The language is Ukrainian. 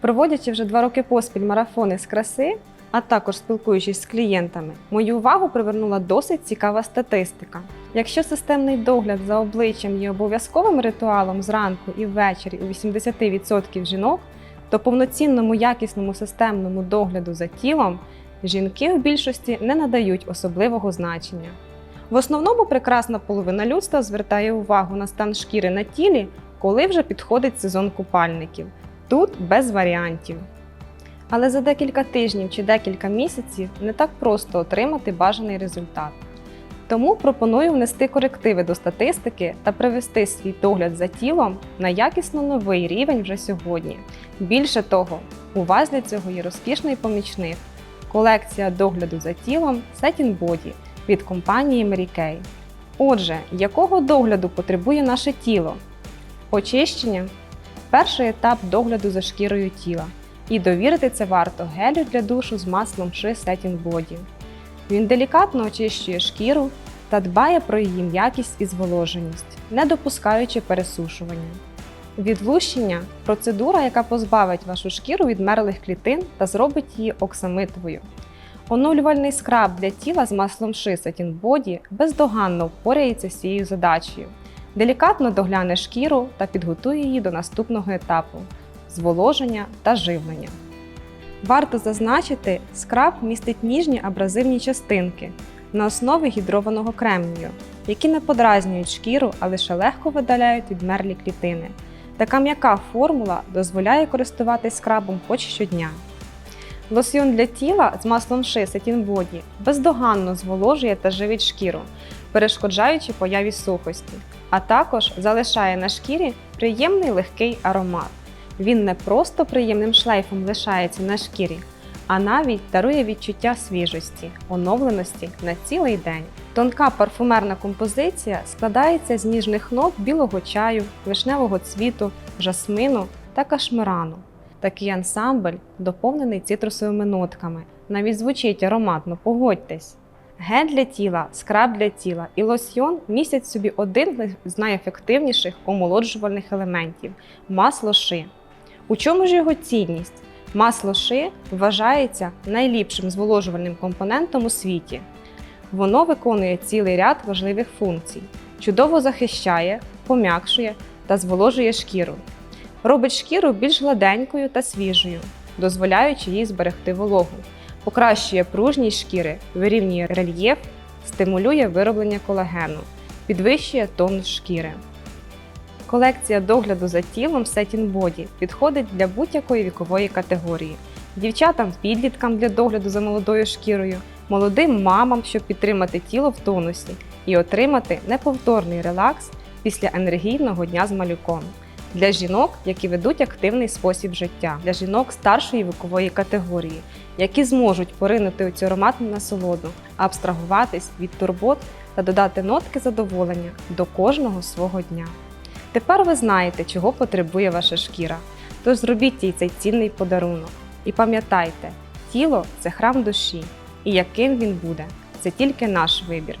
Проводячи вже два роки поспіль марафони з краси, а також спілкуючись з клієнтами, мою увагу привернула досить цікава статистика. Якщо системний догляд за обличчям є обов'язковим ритуалом зранку і ввечері у 80% жінок, то повноцінному якісному системному догляду за тілом жінки в більшості не надають особливого значення. В основному прекрасна половина людства звертає увагу на стан шкіри на тілі, коли вже підходить сезон купальників. Тут без варіантів. Але за декілька тижнів чи декілька місяців не так просто отримати бажаний результат. Тому пропоную внести корективи до статистики та привести свій догляд за тілом на якісно новий рівень вже сьогодні. Більше того, у вас для цього є розкішний помічник колекція догляду за тілом Set Body від компанії Mary. Отже, якого догляду потребує наше тіло? Очищення перший етап догляду за шкірою тіла. І довірити це варто гелю для душу з маслом Shea Setting Body. Він делікатно очищує шкіру та дбає про її м'якість і зволоженість, не допускаючи пересушування. Відлущення процедура, яка позбавить вашу шкіру від мерлих клітин та зробить її оксамитовою. Оновлювальний скраб для тіла з маслом Shea Setting Body бездоганно впорається з цією задачею. Делікатно догляне шкіру та підготує її до наступного етапу зволоження та живлення. Варто зазначити, скраб містить ніжні абразивні частинки на основі гідрованого кремнію, які не подразнюють шкіру, а лише легко видаляють відмерлі клітини. Така м'яка формула дозволяє користуватись скрабом хоч щодня. Лосьйон для тіла з маслом Shea Setting Body бездоганно зволожує та живить шкіру, перешкоджаючи появі сухості, а також залишає на шкірі приємний легкий аромат. Він не просто приємним шлейфом лишається на шкірі, а навіть дарує відчуття свіжості, оновленості на цілий день. Тонка парфумерна композиція складається з ніжних нот білого чаю, вишневого цвіту, жасмину та кашмирану. Такий ансамбль доповнений цитрусовими нотками. Навіть звучить ароматно, погодьтесь. Гель для тіла, скраб для тіла і лосьйон містять собі один з найефективніших омолоджувальних елементів масло ши. У чому ж його цінність? Масло ши вважається найліпшим зволожувальним компонентом у світі. Воно виконує цілий ряд важливих функцій: чудово захищає, пом'якшує та зволожує шкіру. Робить шкіру більш гладенькою та свіжою, дозволяючи їй зберегти вологу, покращує пружність шкіри, вирівнює рельєф, стимулює вироблення колагену, підвищує тонус шкіри. Колекція догляду за тілом Setting Body підходить для будь-якої вікової категорії. Дівчатам, підліткам для догляду за молодою шкірою, молодим мамам, щоб підтримати тіло в тонусі і отримати неповторний релакс після енергійного дня з малюком. Для жінок, які ведуть активний спосіб життя, для жінок старшої вікової категорії, які зможуть поринути у цю ароматну насолоду, абстрагуватись від турбот та додати нотки задоволення до кожного свого дня. Тепер ви знаєте, чого потребує ваша шкіра. Тож зробіть їй цей цінний подарунок. І пам'ятайте, тіло це храм душі, і яким він буде, це тільки наш вибір.